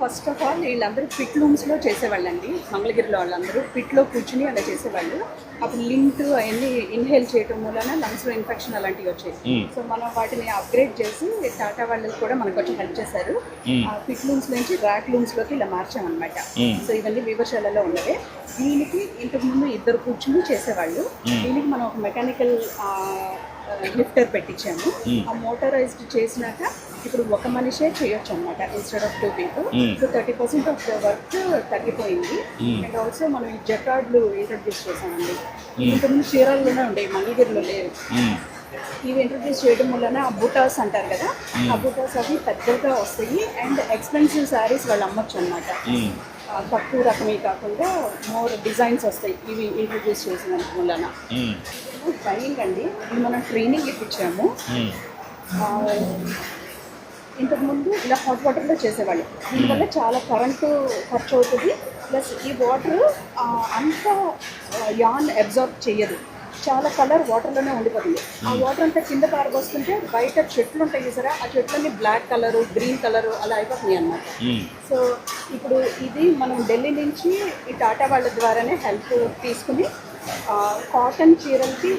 First of all వీళ్ళందరూ pit రూమ్స్లో చేసేవాళ్ళండి. మంగళగిరిలో వాళ్ళందరూ పిట్లో కూర్చుని అలా చేసేవాళ్ళు. అప్పుడు లింట్ అవన్నీ ఇన్హేల్ చేయటం వలన లంగ్స్లో ఇన్ఫెక్షన్ అలాంటివి వచ్చాయి. సో మనం వాటిని అప్గ్రేడ్ చేసి టాటా వాళ్ళు కూడా మనకు కొంచెం హెల్ప్ చేశారు. ఆ పిట్ రూమ్స్ నుంచి ర్యాక్ రూమ్స్లోకి ఇలా మార్చామన్నమాట. సో ఇవన్నీ వివశాలలో ఉన్నవే. దీనికి ఇంతకు ముందు ఇద్దరు కూర్చుని చేసేవాళ్ళు. దీనికి మనం ఒక మెకానికల్ లిఫ్టర్ పెట్టించాము. ఆ మోటరైజ్డ్ చేసినాక ఇప్పుడు ఒక మనిషే చేయొచ్చు అనమాట instead of two people so thirty percent of the work తగ్గిపోయింది. అండ్ ఆల్సో మనం ఈ జకార్డ్లు ఇంట్రడ్యూస్ చేసామండి ఇంతకుముందు చీరల్లోనే ఉండేవి మంగళగిరిలో లేవు. ఇవి ఇంట్రడ్యూస్ చేయడం వలన ఆ బుటాస్ అంటారు కదా ఆ బుటాస్ అవి పెద్దగా వస్తాయి. అండ్ ఎక్స్పెన్సివ్ శారీస్ వాళ్ళు అమ్మొచ్చు అనమాట తక్కువ రకమే కాకుండా మోర్ డిజైన్స్ వస్తాయి. ఇవి ఇంట్రడ్యూస్ చేసిన వలన ట్రైనింగ్ అండి. మనం ట్రైనింగ్ ఇప్పించాము. ఆ, ఇంతకుముందు ఇలా హాట్ వాటర్లో చేసేవాళ్ళు. దీనివల్ల చాలా కరెంటు ఖర్చు అవుతుంది. ప్లస్ ఈ వాటర్ అంత యాన్ అబ్జార్బ్ చేయదు చాలా కలర్ వాటర్లోనే ఉండిపోతుంది. ఆ వాటర్ అంతా కింద పారబోస్తుంటే బయట చెట్లు ఉంటాయి చూసారా? ఆ చెట్లన్నీ బ్లాక్ కలరు గ్రీన్ కలరు అలా అయిపోతున్నాయి అన్నమాట. సో ఇప్పుడు ఇది మనం ఢిల్లీ నుంచి ఈ టాటా వాళ్ళ ద్వారానే హెల్ప్ తీసుకుని కాటన్ చీరలకి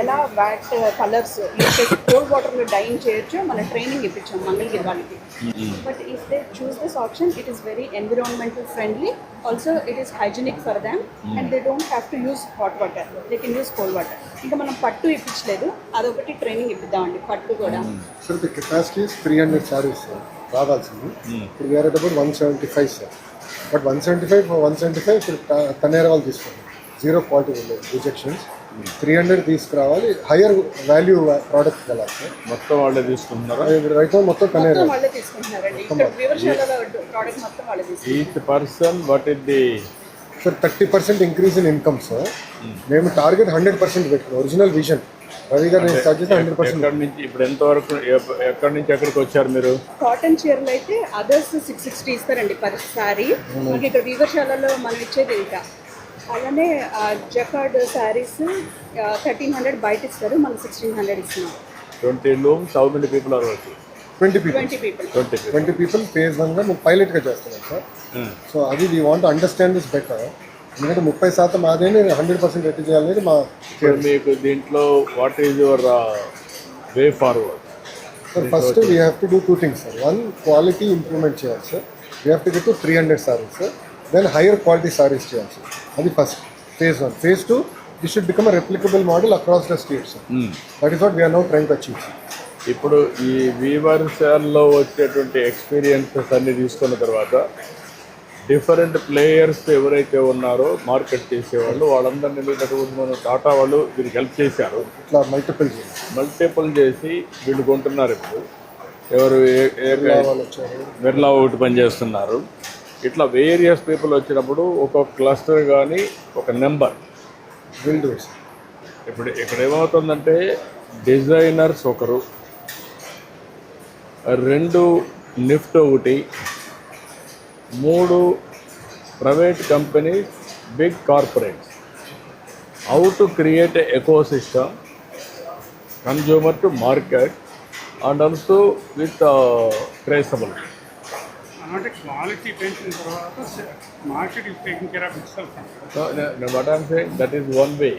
ఎలా వ్యాట్ కలర్స్ కోల్డ్ వాటర్లో డైన్ చేయొచ్చో మన ట్రైనింగ్ ఇప్పించాం మంగళగిరి వాళ్ళకి. But if they choose this option it is very environmental friendly also it is hygienic for them and they don't have to use hot water they can use cold water ఇంకా మనం పట్టు ఇప్పించలేదు. అదొకటి training ఇప్పిద్దామండి పట్టు కూడా. Sir the capacity three hundred saris sir రావాల్సింది. ఇప్పుడు వేరే about one seventy five sir but one seventy five one seventy five ఇప్పుడు తనేర వాళ్ళు తీసుకోండి. జీరో క్వాలిటీ ఉండదు రిజెక్షన్స్. త్రీ హండ్రెడ్ తీసుకురావాలి. హయ్యర్ వాల్యూ ప్రోడక్ట్ సార్ మొత్తం వాళ్ళే తీసుకుంటున్నారా? రైతు మొత్తం తనేర మొత్తం వాళ్ళే తీసుకుంటున్నారండి. ఇక్కడ వివరశాలలో ప్రోడక్ట్ మొత్తం వాళ్ళే తీసుకుంటున్నారు. Each person what is the sir thirty percent increase in income sir మేము టార్గెట్ హండ్రెడ్ పర్సెంట్ పెట్టుకున్నాం. ఒరిజినల్ విజన్ రవి గారు నేను స్టార్ట్ చేస్తే హండ్రెడ్ పర్సెంట్ ఎక్కడి నుంచి ఇప్పుడు ఎంతవరకు ఎప్ప- ఎక్కడి నుంచి ఎక్కడికి వచ్చారు మీరు? కాటన్ చీరలు అయితే అదర్స్ సిక్స్ సిక్స్టీ ఇస్తారండి పర్ సారీ మనకి ఇక్కడ వివరశాలలో మనం ఇచ్చేది ఇంకా. అలానే జకార్డ్ శారీస్ థర్టీన్ హండ్రెడ్ బయట ఇస్తారు మనం సిక్స్టీన్ హండ్రెడ్ ఇస్తున్నాం twenty looms how many people are working twenty people twenty people twenty twenty people phase వన్గా మేము పైలట్గా చేస్తున్నాం సార్ సో అది we want understand this better ఎందుకంటే ముప్పై శాతం అదే హండ్రెడ్ పర్సెంట్ ఎట్టి చేయాలనేది మా మీకు దీంట్లో what is your way forward sir first we have to do two things sir one quality improvement చేయాలి sir we have to get to three hundred saris sir then higher quality saris చేయాలి sir అది first phase one phase two this should become replicable model across the state sir that is what we are now train to achieve ఇప్పుడు ఈ వీవర్స్లో వచ్చేటువంటి experiences అన్ని తీసుకున్న తర్వాత different players ఎవరైతే ఉన్నారో మార్కెట్ చేసేవాళ్ళు వాళ్ళందరినీ వెళ్ళేటటువంటి మనం టాటా వాళ్ళు వీరికి హెల్ప్ చేశారు. ఇట్లా మల్టిపుల్ చేయాలి మల్టిపుల్ చేసి వీళ్ళు కొంటున్నారు ఇప్పుడు. ఎవరు బిర్లా ఒకటి పనిచేస్తున్నారు. ఇట్లా వేరియస్ పీపుల్ వచ్చినప్పుడు ఒక్కొక్క క్లస్టర్ కానీ ఒక నెంబర్ బిల్డర్స్ ఇప్పుడు ఇక్కడ ఏమవుతుందంటే డిజైనర్స్ ఒకరు రెండు నిఫ్ట్ ఒకటి మూడు private company big corporates how to create ecosystem consumer to market and also with traceability అంటే క్వాలిటీ పెంచిన తర్వాత market is taking care of itself So, no, no, what I'm saying, that is one way.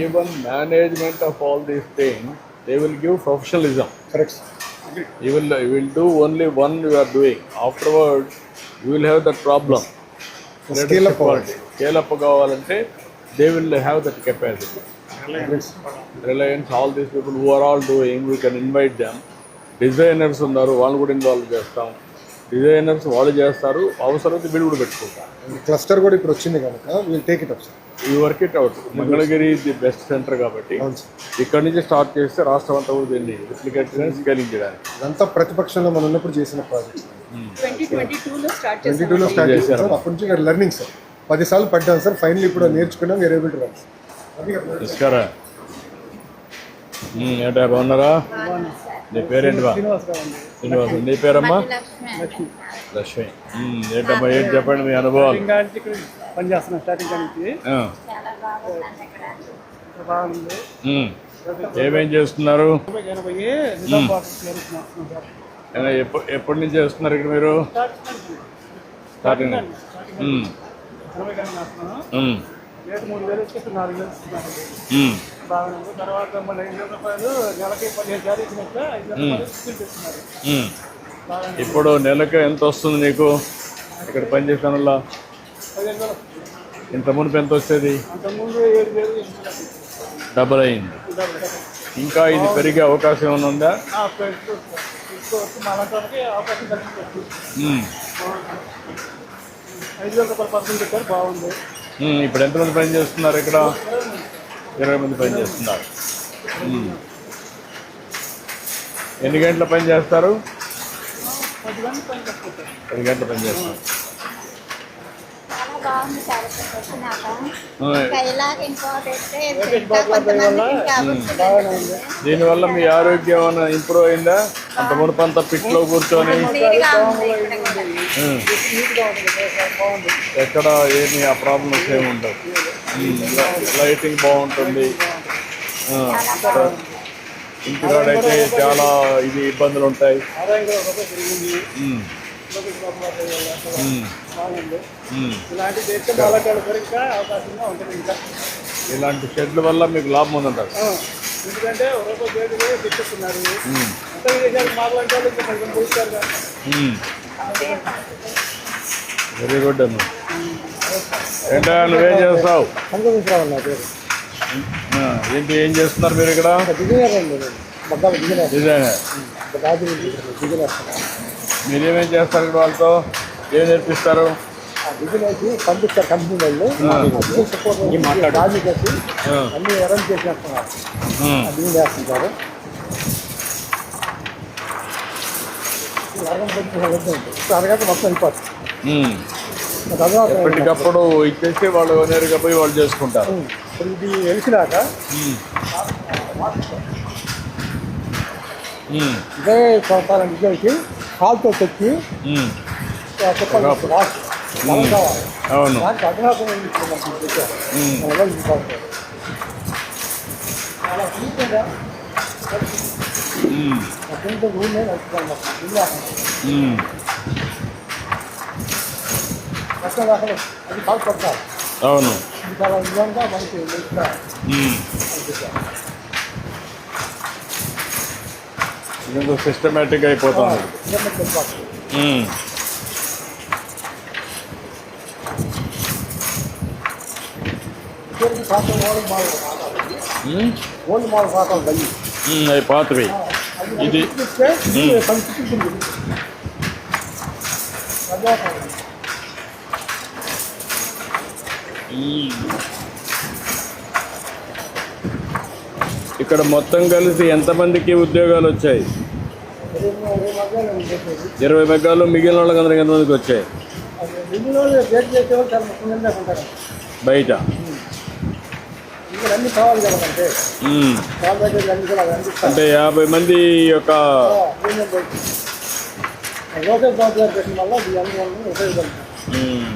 Even management of all these things, they will give professionalism. Correct sir You will, you will do only one you are doing. Afterwards, you will have that problem. Scale up quality. Scale up కావాలంటే they will have that capacity. Reliance, all these people who are all doing, we can invite them. Designers ఉన్నారు వాళ్ళు కూడా involve చేస్తాం designers వాళ్ళు చేస్తారు అవసరమైతే వీళ్ళు కూడా పెట్టుకుంటారు. క్లస్టర్ కూడా ఇప్పుడు వచ్చింది కనుక will take it up sir ఈ work it out Mangalagiri the best centre కాబట్టి ఇక్కడ నుంచి స్టార్ట్ చేస్తే రాష్ట్రం అంతా కూడా దీన్ని రిప్లికేట్ స్కేలింగ్ చేయడానికి. ఇదంతా ప్రతిపక్షంలో మనం ఉన్నప్పుడు చేసిన ట్వంటీ ట్వంటీ టూలో స్టార్ట్ ట్వంటీ చేస్తాం టూలో స్టార్ట్ చేశాం సార్ అప్పటి నుంచి లెర్నింగ్ సార్ పదిసార్లు పడ్డాం సార్ ఫైనల్ ఇప్పుడు నేర్చుకున్నాం వేరే ఏబుల్ రన్ ఇస్కారా ఏంటా బాగున్నారా? నీ పేరేంటి బా శ్రీనివాస్. నీ పేరమ్మా? లక్ష్మి. ఏంటమ్మా ఏంటి చెప్పండి మీ అనుభవాలు? పనిచేస్తున్నాం స్టార్టింగ్ నుంచి. ఏమేం చేస్తున్నారు? ఎప్పటి నుంచి చేస్తున్నారు ఇక్కడ మీరు? స్టార్టింగ్ రేటు మూడు వేలు వచ్చి ఇప్పుడు నాలుగు వేలు ఇస్తున్నాను ఉమ్, బాగానే ఉంది తర్వాత మళ్ళీ ఐదు వేల రూపాయలు నెలకి పదిహేను ఐదు వేల రూపాయలు. బాగానే ఇప్పుడు నెలకు ఎంత వస్తుంది నీకు? ఇక్కడ పనిచేసిన వేలు. ఇంత మునుపు ఎంత వచ్చేది? డబల్ అయింది. ఇంకా ఇది పెరిగే అవకాశం ఏమైనా ఉందా? ఐదు వేల రూపాయల పర్సెంట్ బాగుంది. ఇప్పుడు ఎంతమంది పని చేస్తున్నారు ఇక్కడ? ఇరవై మంది పని చేస్తున్నారు. ఎన్ని గంటల పని చేస్తారు. పది గంటల పని చేస్తారు. బాగుంది సార్ వచ్చినాక? ఇంకా ఇలాగ ఇంకోటి. దీనివల్ల మీ ఆరోగ్యం ఏమైనా ఇంప్రూవ్ అయిందా? అంత మునుపు అంతా పిట్లో కూర్చొని? ఎక్కడ ఏమి ఆ ప్రాబ్లమ్స్ ఏమి ఉండవు. లై- లైటింగ్ బాగుంటుంది. ఇంటికాడైతే చాలా ఇది ఇబ్బందులు ఉంటాయి. ఇలాంటి చేస్తే అలాంటి వాళ్ళకి కూడా ఇంకా అవకాశంగా ఉంటుంది ఇంకా. ఇలాంటి షెడ్ల వల్ల మీకు లాభం ఉందంటారు. ఎందుకంటే ఒక రూపాయి పేరు కూడా తెచ్చిస్తున్నారు అంతా విదేశాలకు మాట్లాడే వాళ్ళు ఇంకా కొంచెం పోయిస్తారు వెరీ గుడ్ అమ్మ. ఏంటా నువ్వేం చేస్తావు? నా పేరు. ఏంటి ఏం చేస్తున్నారు మీరు ఇక్కడ? డిజైనర్ అండి డిజైనర్. డిజైనర్. మీరేమేం చేస్తారు ఇక్కడ వాళ్ళతో? ఏం నేర్పిస్తారు? ఆ. డిజైనర్కి పంపిస్తారు కంపెనీ వాళ్ళు డిజైన్ సపోర్ట్ రాజు ఆ, అన్ని అరేంజ్ చేసేస్తున్నారు. డిజైన్ చేస్తుంటారు? అరగంట మొత్తం అయిపోతుంది. ఎప్పటికప్పుడు ఇచ్చేసి వాళ్ళు నేరుగా పోయి వాళ్ళు చేసుకుంటారు. ఇప్పుడు ఇది వెలిసినాక ఇదే సంవత్సరం విజయ్కి కాలుతో తెచ్చి అవును అలా అవును చాలా మనకి సిస్టమేటిక్ అయిపోతుంది ఓల్డ్ మోడల్ ఓల్డ్ మోడల్ అవి పాతవి. ఇది. ఇక్కడ మొత్తం కలిసి ఎంతమందికి ఉద్యోగాలు వచ్చాయి? ఇరవై మెగ్గాలు మిగిలిన వాళ్ళకి అందరికి ఎంతమందికి వచ్చాయి? బయట ఇంకా అన్ని కావాలి కదా అంటే ఉమ్. వాళ్ళ దగ్గర అన్ని కూడా అవి అందిస్తారు అంటే యాభై మంది యొక్క లోకేష్ బాబు గారు పెట్టిన వల్ల ఈ అన్ని వాళ్ళని ఉపయోగపడుతుంది ఉమ్,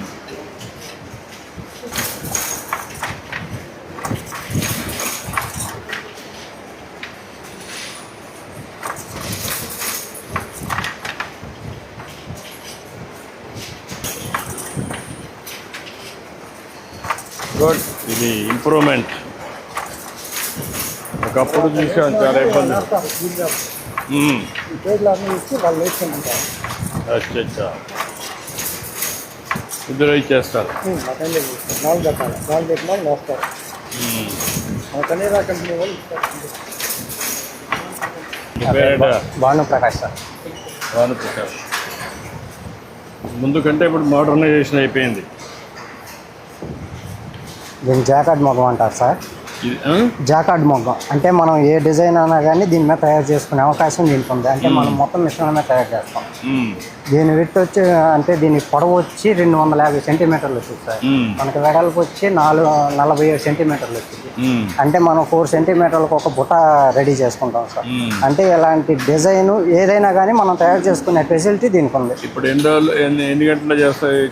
గుడ్ ఇది ఇంప్రూవ్మెంట్ ఒకప్పుడు చూసాం చాలా ఇబ్బంది. అచ్చా అచ్చా ఇద్దరు ఇచ్చేస్తారు నాలుగు నాలుగు వేస్తారు. కంపెనీ వాళ్ళు ఇస్తారు. మీ పేరేంటా? భాను ప్రకాష్ సార్. భానుప్రకాష్. ముందు కంటే ఇప్పుడు మోడర్నైజేషన్ అయిపోయింది. దీన్ని జాకార్డ్ మొగ్గం అంటారు సార్? జాకార్డ్ మొగ్గం. అంటే మనం ఏ డిజైన్ అయినా కానీ దీని మీద తయారు చేసుకునే అవకాశం దీనికి ఉంది. అంటే మనం మొత్తం మిశ్రమం మీద తయారు చేస్తాం. దీని విత్ వచ్చి అంటే దీని పొడవు వచ్చి రెండు వందల యాభై సెంటీమీటర్లు వచ్చింది సార్. మనకి వెడల్పు వచ్చి నాలుగు నలభై ఏడు సెంటీమీటర్లు వచ్చింది. అంటే మనం ఫోర్ సెంటీమీటర్లకు ఒక బుట్ట రెడీ చేసుకుంటాం సార్. అంటే ఇలాంటి డిజైన్ ఏదైనా కానీ మనం తయారు చేసుకునే ఫెసిలిటీ దీనికి ఉంది. ఇప్పుడు ఎన్ని రోజులు ఎన్ని గంటలు చేస్తాయి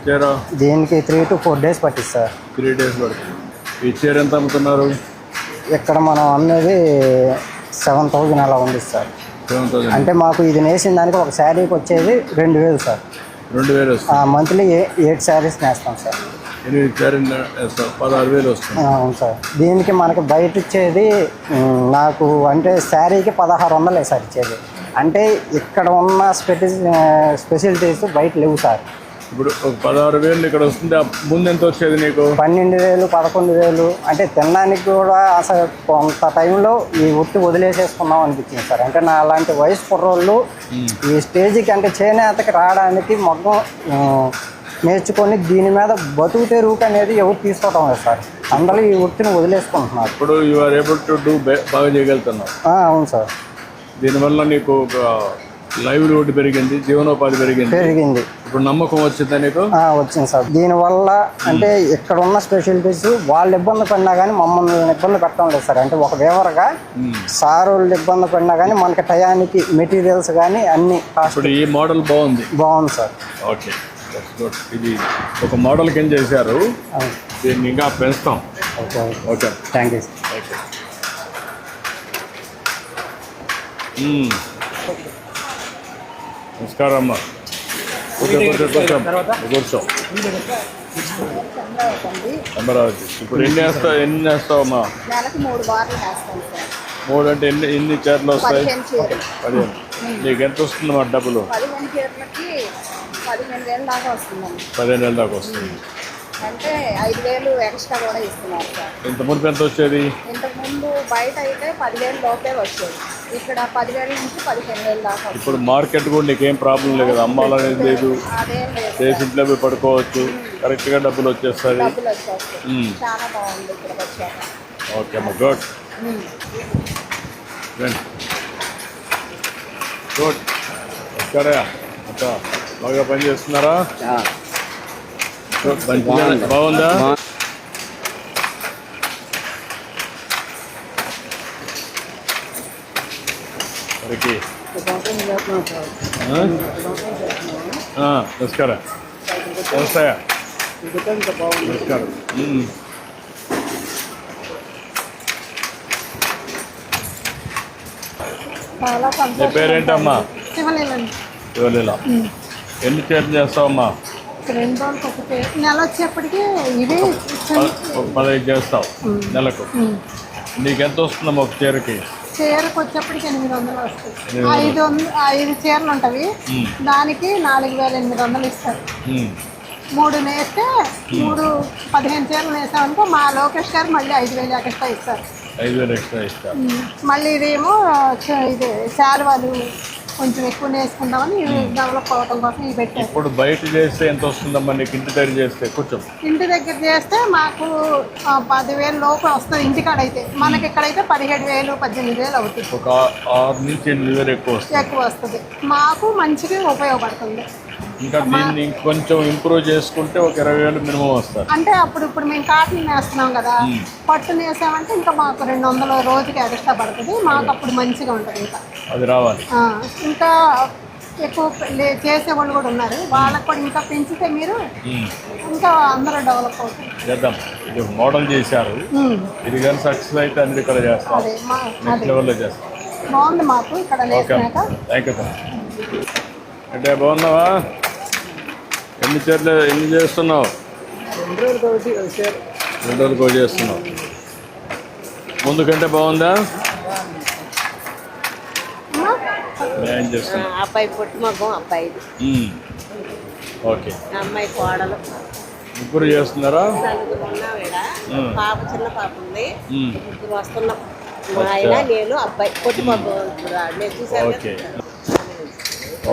దీనికి త్రీ టు ఫోర్ డేస్ పట్టింది సార్. త్రీ డేస్ పడుతుంది. ఈ చీర ఎంత అమ్ముతున్నారు? ఇక్కడ మనం అన్నది సెవెన్ థౌజండ్ అలా ఉంది సార్. సెవెన్ అంటే మాకు ఇది నేసిన దానికి ఒక శారీకి వచ్చేది రెండు వేలు సార్. రెండు వేలు మంత్లీ ఎయిట్ శారీస్ నేస్తాం సార్. పదహారు వేలు వస్తుంది. అవును సార్. దీనికి మనకి బయట ఇచ్చేది నాకు అంటే శారీకి పదహారు వందలే సార్ ఇచ్చేది. అంటే ఇక్కడ ఉన్న స్పెటి స్పెషాలిటీస్ బయట లేవు సార్. ఇప్పుడు పదహారు వేలు ఇక్కడ వస్తుంది ముందు ఎంత వచ్చేది నీకు? పన్నెండు వేలు పదకొండు వేలు అంటే తినడానికి కూడా అసలు కొంత టైంలో ఈ ఉట్టి వదిలేసేసుకున్నాం అనిపించింది సార్. అంటే నా అలాంటి వయసు కుర్రోళ్ళు ఈ స్టేజ్కి అంటే చేనేతకి రావడానికి మొత్తం నేర్చుకొని దీని మీద బతుకు తెరువుకు అనేది ఎవరు తీసుకోవటం లేదు సార్. అందరూ ఈ వృత్తిని వదిలేసుకుంటున్నారు. ఇప్పుడు you are able to do బాగా చేయగలుగుతున్నావు. ఆ, అవును సార్. దీనివల్ల నీకు లైవ్లీహుడ్ పెరిగింది జీవనోపాధి పెరిగింది. పెరిగింది. ఇప్పుడు నమ్మకం వచ్చిందా నీకు? వచ్చింది సార్. దీనివల్ల అంటే ఇక్కడ ఉన్న స్పెషాలిటీస్ వాళ్ళు ఇబ్బంది పడినా కానీ మమ్మల్ని ఇబ్బంది పెట్టడం లేదు సార్. అంటే ఒక వేవరగా సార్ వాళ్ళు ఇబ్బంది పడినా కానీ మనకి టయానికి మెటీరియల్స్ కానీ అన్ని ఇప్పుడు ఈ మోడల్ బాగుంది? బాగుంది సార్. ఓకే. ఇది ఒక మోడల్ కింద చేశారు. దీన్ని ఇంకా పెంచుతాం. Okay. Okay. Thank you sir. నమస్కారం అమ్మా. కూర్చో. అమరావతి. ఇప్పుడు ఎన్ని వేస్తావు ఎన్ని వేస్తావమ్మా నెలకి మూడు బార్లు వేస్తాం సార్. మూడు అంటే ఎన్ని ఎన్ని చీరలు వస్తాయి? పదిహేను నీకు ఎంత వస్తుంది మా డబ్బులు? పదిహేను వేలు దాకా వస్తుంది. అంటే ఐదు వేలు ఎక్స్ట్రా కూడా ఇస్తున్నారు సార్. ఇంత మునుపు ఎంత వచ్చేది? ఇంతకుముందు బయట అయితే పదివేలు లోపే వచ్చేది. ఇక్కడ పదివేల నుంచి పదిహేను వేలు దాకా. ఇప్పుడు మార్కెట్ కూడా నీకేం ప్రాబ్లం లేదు కదా? అమ్మాలనేది లేదు. చేసి ఇంట్లో పోయి పడుకోవచ్చు. కరెక్ట్గా డబ్బులు వచ్చేస్తుంది డబ్బులు వచ్చేస్తాయి. మ్మ్. చాలా బాగుంది ఇక్కడికి వచ్చాక. ఓకే అమ్మా. గుడ్ గుడ్ సరే అంతా బాగా పని చేస్తున్నారా? బాగుందా మరికి ఆ? ఆ, నమస్కారం. నమస్తే. నమస్కారం. నీ పేరేంటమ్మా? ఇవ్వలేలా ఎన్ని చీరలు చేస్తావమ్మా? రెండు రోజులకి ఒకటి. నెల వచ్చేప్పటికి పదహైదు చేస్తావు. నెలకు. నీకు ఎంత వస్తుందమ్మా ఒక చీరకి? చీరకు వచ్చేప్పటికి ఎనిమిది వందలు వస్తాయి. ఐదు వందలు. ఐదు చీరలు ఉంటవి. దానికి నాలుగు వేల ఎనిమిది వందలు ఇస్తారు. మూడు నేస్తే మూడు పదిహేను చీరలు వేసామనుకో మా లోకేష్ గారు మళ్ళీ ఐదు వేలు ఎక్స్ట్రా ఇస్తారు. మళ్ళీ ఇదేమో ఇది శాలువాలు కొంచెం ఎక్కువ వేసుకుందామని డెవలప్ అవ్వడం కోసం ఇవి పెట్టారు. ఇప్పుడు బయట చేస్తే ఎంత వస్తుందమ్మా నీకు ఇంటి దగ్గర చేస్తే? కొంచెం ఇంటి దగ్గర చేస్తే మాకు పదివేలు లోపు వస్తుంది ఇంటికాడ అయితే. మనకి ఇక్కడైతే పదిహేడు వేలు పద్దెనిమిది వేలు అవుతుంది. ఒక ఆరు నుంచి ఎనిమిది వేలు ఎక్కువ వస్తుంది. ఎక్కువ వస్తుంది. మాకు మంచిగా ఉపయోగపడుతుంది. ఇంకా దీన్ని ఇంకొంచెం ఇంప్రూవ్ చేసుకుంటే ఒక ఇరవై వేలు మినిమం వస్తారు. అంటే అప్పుడు ఇప్పుడు మేము కాటన్ వేస్తున్నాం కదా పట్టు వేసామంటే ఇంకా మాకు రెండు వందల రోజుకి ఎక్స్ట్రా పడుతుంది. మాకు అప్పుడు మంచిగా ఉంటుంది ఇంకా. అది రావాలి. ఇంకా ఎక్కువ చేసేవాళ్ళు కూడా ఉన్నారు. వాళ్ళకి కూడా ఇంకా పెంచితే మీరు. ఇంకా అందరూ డెవలప్ అవుతుంది చేద్దాం. ఇది మోడల్ చేశారు. ఇది కానీ సక్సెస్ అయితే అన్ని ఇక్కడ చేస్తాం. నెక్స్ట్ లెవెల్లో చేస్తాం. బాగుంది మాకు ఇక్కడ థ్యాంక్ యూ అంటే బాగున్నావా? ఎన్ని చీరలు ఎన్ని చేస్తున్నావు? రెండు రోజులకు ఒకటి చేస్తున్నావు. ముందు కంటే బాగుందా? ఏం చేస్తున్నావు. అబ్బాయి పుట్టుమగం అబ్బాయి. ఓకే. అమ్మాయి కోడలు. ముగ్గురు చేస్తున్నారా. పాప చిన్న పాప ఉంది. ముగ్గురు వస్తున్నాం. మా ఆయన నేను అబ్బాయి. పుట్టుమగం నేను చూసాను ఓకే.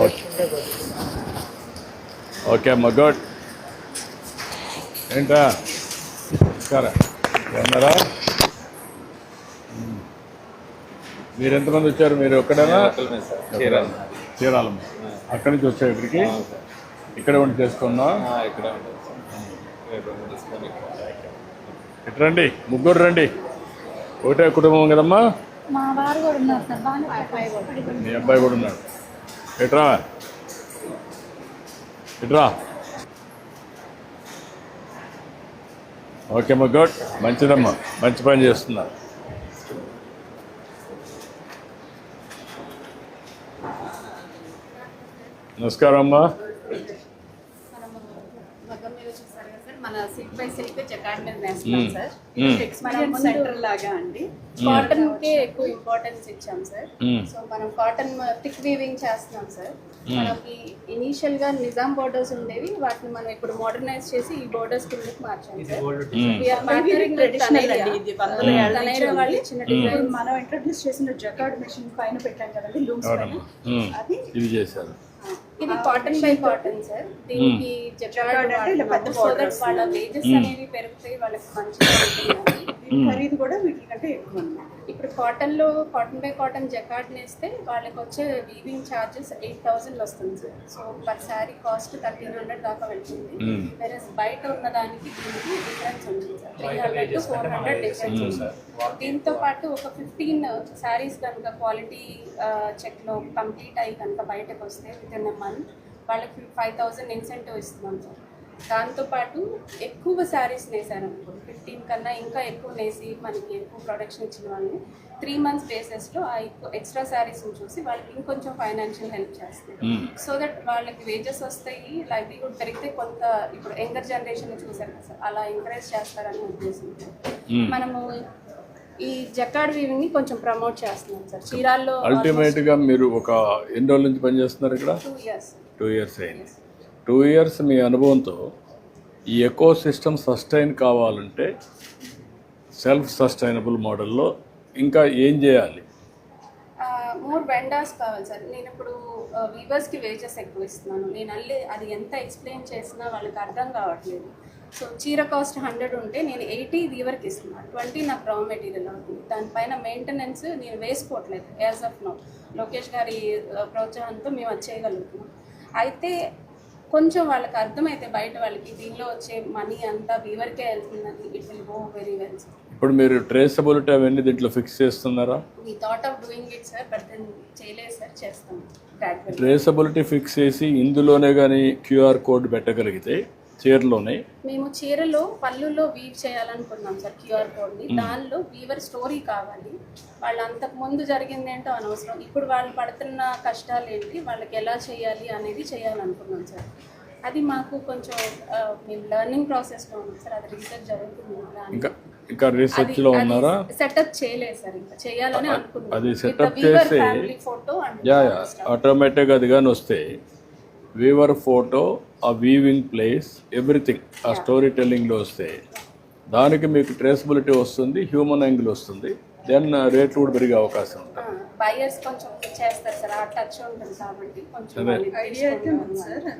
ఓకే. ఓకే అమ్మ గుడ్ ఏంటా? సరే ఉన్నారా. మీరు ఎంతమంది వచ్చారు? మీరు ఒక్కడేనా? చీరాలమ్మ. అక్కడి నుంచి వచ్చారు ఇక్కడికి? ఇక్కడే ఉండి చేసుకున్నా ఇటు రండి ముగ్గురు రండి. ఒకటే కుటుంబం కదమ్మా? మా వారు కూడా ఉన్నారు సార్. బాగానే మీ అబ్బాయి కూడా ఉన్నాడు. ఎట్రా ఎట్రా ఓకే అమ్మా గుడ్. మంచిదమ్మా. మంచి పని చేస్తున్నా. నమస్కారం అమ్మా. మన సిల్క్ బై సిల్క్ జకార్డ్ మీద వేస్తున్నాం సార్ సెంటర్ లాగా అండి. కాటన్ కే ఎక్కువ ఇంపార్టెన్స్ ఇచ్చాం సార్. సో మనం కాటన్ థిక్ వీవింగ్ చేస్తున్నాం సార్ మనకి ఇనీషియల్గా నిజాం బోర్డర్స్ ఉండేవి వాటిని మనం ఇప్పుడు మోడర్నైజ్ చేసి ఈ బోర్డర్స్ కిందకి మార్చాం sir. We are partnering with Taneira. Taneira వాళ్ళు ఇచ్చిన designs. మనం ఇంట్రడ్యూస్ చేసిన జకార్డ్ మెషిన్ పైన పెట్టాం కదండి లూమ్స్. అది ఇది చేశారు. ఇది కాటన్ బై కాటన్ సార్ దీనికి జకార్డ్ అంటే పెద్ద సో దట్ borders. వాళ్ళ వేజెస్ అనేవి పెరుగుతాయి వాళ్ళకి మంచిగా ఉంటుంది. ఖరీదు కూడా వీటికంటే ఎక్కువ అన్నమాట. ఇప్పుడు కాటన్లో కాటన్ బై కాటన్ జకార్డ్ నేస్తే వాళ్ళకి వచ్చే వీవింగ్ ఛార్జెస్ ఎయిట్ థౌసండ్ వస్తుంది sir. So per sari cost thirteen hundred దాకా వెళ్తుంది. Hmm. వెరస్ బయట ఉన్న దానికి దీనికి డిఫరెన్స్ ఉంటుంది sir. Three hundred to four hundred difference ఉంది దీంతో పాటు ఒక ఫిఫ్టీన్ శారీస్ కనుక క్వాలిటీ చెక్లో కంప్లీట్ అయ్యి కనుక బయటకు వస్తే విత్ ఇన్ మంత్ వాళ్ళకి ఫైవ్ థౌసండ్ ఇన్సెంటివ్ ఇస్తున్నాం సార్. దాంతోపాటు ఎక్కువ శారీస్ నేసారు అనుకో ఫిఫ్టీన్ కన్నా ఇంకా ఎక్కువ నేసి మనకి ఎక్కువ ప్రొడక్షన్ ఇచ్చిన వాళ్ళని త్రీ మంత్స్ బేసిస్లో ఆ ఎక్స్ట్రా శారీస్ని చూసి వాళ్ళకి ఇంకొంచెం ఫైనాన్షియల్ హెల్ప్ చేస్తాయి. సో దట్ వాళ్ళకి వేజెస్ వస్తాయి లైవ్లీహుడ్ పెరిగితే కొంత ఇప్పుడు యంగర్ జనరేషన్ చూసారు కదా సార్ అలా ఎంకరేజ్ చేస్తారని ఉద్దేశంతో. మ్మ్. మనము ఈ జకాడ్ వీవింగ్ని కొంచెం ప్రమోట్ చేస్తున్నాం సార్ చీరాల్లో అల్టిమేట్గా మీరు ఒక ఎన్ని రోజుల నుంచి పనిచేస్తున్నారు ఇక్కడ? టూ ఇయర్స్ టూ ఇయర్స్ అయింది. టూ ఇయర్స్ మీ అనుభవంతో ఈ ఎకో సిస్టమ్ సస్టైన్ కావాలంటే సెల్ఫ్ సస్టైనబుల్ మోడల్లో ఇంకా ఏం చేయాలి? మోర్ వెండర్స్ కావాలి సార్. నేను ఇప్పుడు వీవర్స్కి వేజెస్ ఎక్కువ ఇస్తున్నాను. నేను అల్లి అది ఎంత ఎక్స్ప్లెయిన్ చేసినా వాళ్ళకి అర్థం కావట్లేదు. సో చీర కాస్ట్ హండ్రెడ్ ఉంటే నేను ఎయిటీ వీవర్కి ఇస్తున్నాను ట్వంటీ నాకు రా మెటీరియల్ అవుతుంది. దానిపైన మెయింటెనెన్స్ నేను వేసుకోవట్లేదు యాజ్ ఆఫ్ నౌ లోకేష్ గారి ప్రోత్సాహంతో మేము అది చేయగలుగుతున్నాం. అయితే కొంచెం వాళ్ళకి అర్థమైతే బయట వాళ్ళకి దీనిలో వచ్చే మనీ అంతా వీవర్కే వెళ్తుందని it will go very well ఇప్పుడు మీరు ట్రేసబిలిటీ అవన్నీ దీంట్లో ఫిక్స్ చేస్తున్నారా? We thought of doing it sir but then చేయలేదు సార్ చేస్తాం. ట్రేసబిలిటీ ఫిక్స్ చేసి ఇందులోనే కానీ క్యూఆర్ కోడ్ పెట్టగలిగితే చీరలోనే? మేము చీరలో పళ్ళులో వీవ్ చేయాలనుకున్నాం సార్ క్యూఆర్ కోడ్ని. దానిలో వీవర్ స్టోరీ కావాలి. వాళ్ళు అంతకు ముందు జరిగింది ఏంటో అనవసరం. ఇప్పుడు వాళ్ళు పడుతున్న కష్టాలు ఏంటి వాళ్ళకి ఎలా చేయాలి అనేది చేయాలనుకున్నాం సార్. అది మాకు కొంచెం మేము లెర్నింగ్ ప్రాసెస్లో ఉన్నాం సార్. అది రీసెర్చ్ జరుగుతుంది ఇంకా ఉన్నారా? సెటప్ చేయలేదు సార్ ఇంకా. చేయాలని అనుకున్నాం. అది weaver చేసి- యా యా ఆటోమేటిక్గా అది కానీ వస్తే వీవర్ ఫోటో ఆ వీవింగ్ ప్లేస్ ఎవ్రీథింగ్ ఆ స్టోరీ టెల్లింగ్లో వస్తే. దానికి మీకు ట్రేసబిలిటీ వస్తుంది హ్యూమన్ యాంగిల్ వస్తుంది. దెన్ రేట్లు కూడా పెరిగే అవకాశం ఉంటుంది.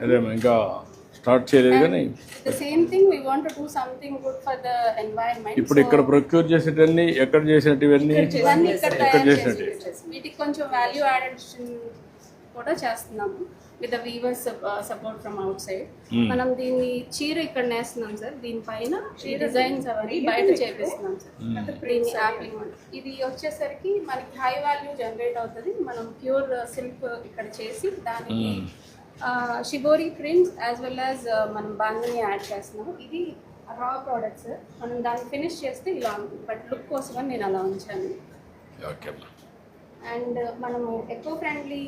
అదే. ఇంకా స్టార్ట్ చేయలేదు కానీ ఇప్పుడు ఇక్కడ ప్రొక్యూర్ చేసేటన్ని ఎక్కడ ఇక్కడ ఎక్కడ చేసినట్టు చేసి వీటికి కొంచెం వాల్యూ యాడెడ్ కూడా చేస్తున్నాము. With weavers support from outside మనం దీన్ని చీర ఇక్కడ నేస్తున్నాం సార్. దీనిపైన డిజైన్స్ అవన్నీ బయట చేపిస్తున్నాం సార్. దీన్ని యాప్లింగ్ ఇది వచ్చేసరికి మనకి హై వాల్యూ జనరేట్ అవుతుంది. మనం ప్యూర్ సిల్క్ ఇక్కడ చేసి దానికి shibori prints as well as మనం బాందని యాడ్ చేస్తున్నాం. ఇది రా ప్రోడక్ట్ సార్ మనం దాన్ని ఫినిష్ చేస్తే ఇలా ఉంటుంది బట్ లుక్ కోసమని నేను అలా ఉంచాను. ఓకే అండ్ మనము ఎకో ఫ్రెండ్లీ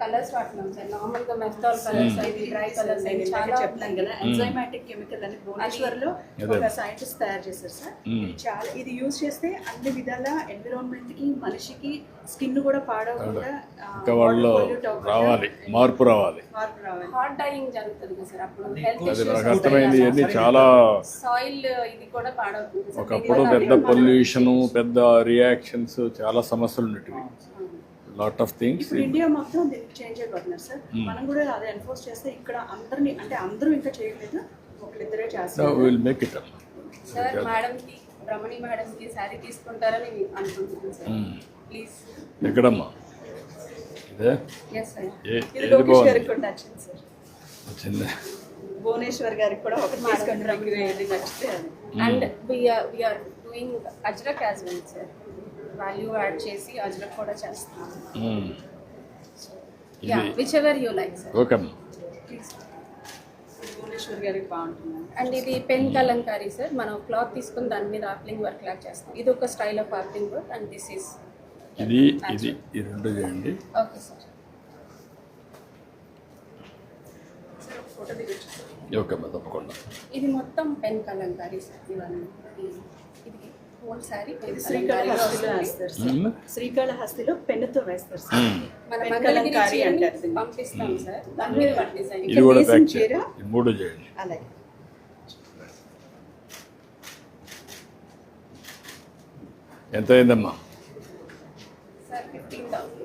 కలర్స్ వాడుతున్నాం సార్. నార్మల్గా మెస్టాల్ కలర్స్ అవి డ్రై కలర్స్ అవి చాలా చెప్తాం కదా ఎంజైమాటిక్ కెమికల్ అని భువనేశ్వర్లో ఒక సైంటిస్ట్ తయారు చేశారు సార్. ఇది చాలా ఇది యూజ్ చేస్తే అన్ని విధాల ఎన్విరాన్మెంట్కి మనిషికి స్కిన్ కూడా పాడవకుండా ఇంకా వాళ్ళు రావాలి మార్పు రావాలి. మార్పు రావాలి. హాట్ డైయింగ్ జరుగుతుంది కదా సార్ అప్పుడు హెల్త్ అది నాకు అర్థమైంది ఇవన్నీ చాలా సాయిల్ ఇది కూడా పాడవుతుంది ఒకప్పుడు పెద్ద పొల్యూషను పెద్ద రియాక్షన్స్ చాలా సమస్యలు ఉండేటివి. లాట్ ఆఫ్ థింగ్స్ ఇండియా మొత్తం దీనికి చేంజ్ అయిపోతున్నారు సార్. మనం కూడా అదే ఎన్ఫోర్స్ చేస్తే ఇక్కడ అందరినీ అంటే అందరూ ఇంకా చేయట్లేదు ఒకరిద్దరే చేస్తారు. Will make it sir madam కి రమణి మేడం కి శారీ తీసుకుంటారని అనుకుంటున్నాను సార్. ప్లీజ్ ఎక్కడమ్మా? ఇదే? ఏది బాగుంది? గారికి కూడా నచ్చింది సార్ వచ్చింది? భువనేశ్వర్ గారికి కూడా ఒకటి తీసుకొని మీకు ఏది నచ్చితే and we are doing ajrakh as well sir value add చేసి అజ్రక్ కూడా చేస్తున్నాం. Whichever you like sir okay Bhubaneswar గారికి బాగుంటుంది. అండ్ ఇది పెన్ కలంకారీ సార్ మనం క్లాత్ తీసుకుని దాని మీద ఆప్లింగ్ వర్క్ లాగా చేస్తాం. ఇది ఒక style of applique work and this is ఇది ఇది ఈ రెండు చేయండి. ఓకే అమ్మా తప్పకుండా. ఇది మొత్తం పెన్ కలంకారీ సార్ ఇవన్నీ. ఇది ఇది హోల్ సారీ ఇది శ్రీకాళహస్తిలో వేస్తారు సార్. మ్మ్. శ్రీకాళహస్తిలో పెన్నుతో వేస్తారు సార్. మన కలంకారీ అంటారు. పంపిస్తాం సార్. దాని మీద మన డిజైన్ ఇది కూడా వేసిన ప్యాక్ చీర. చేయండి ఈ మూడు చేయండి. అలాగే. ఎంత అయిందమ్మా సార్ ఫిఫ్టీన్ థౌసండ్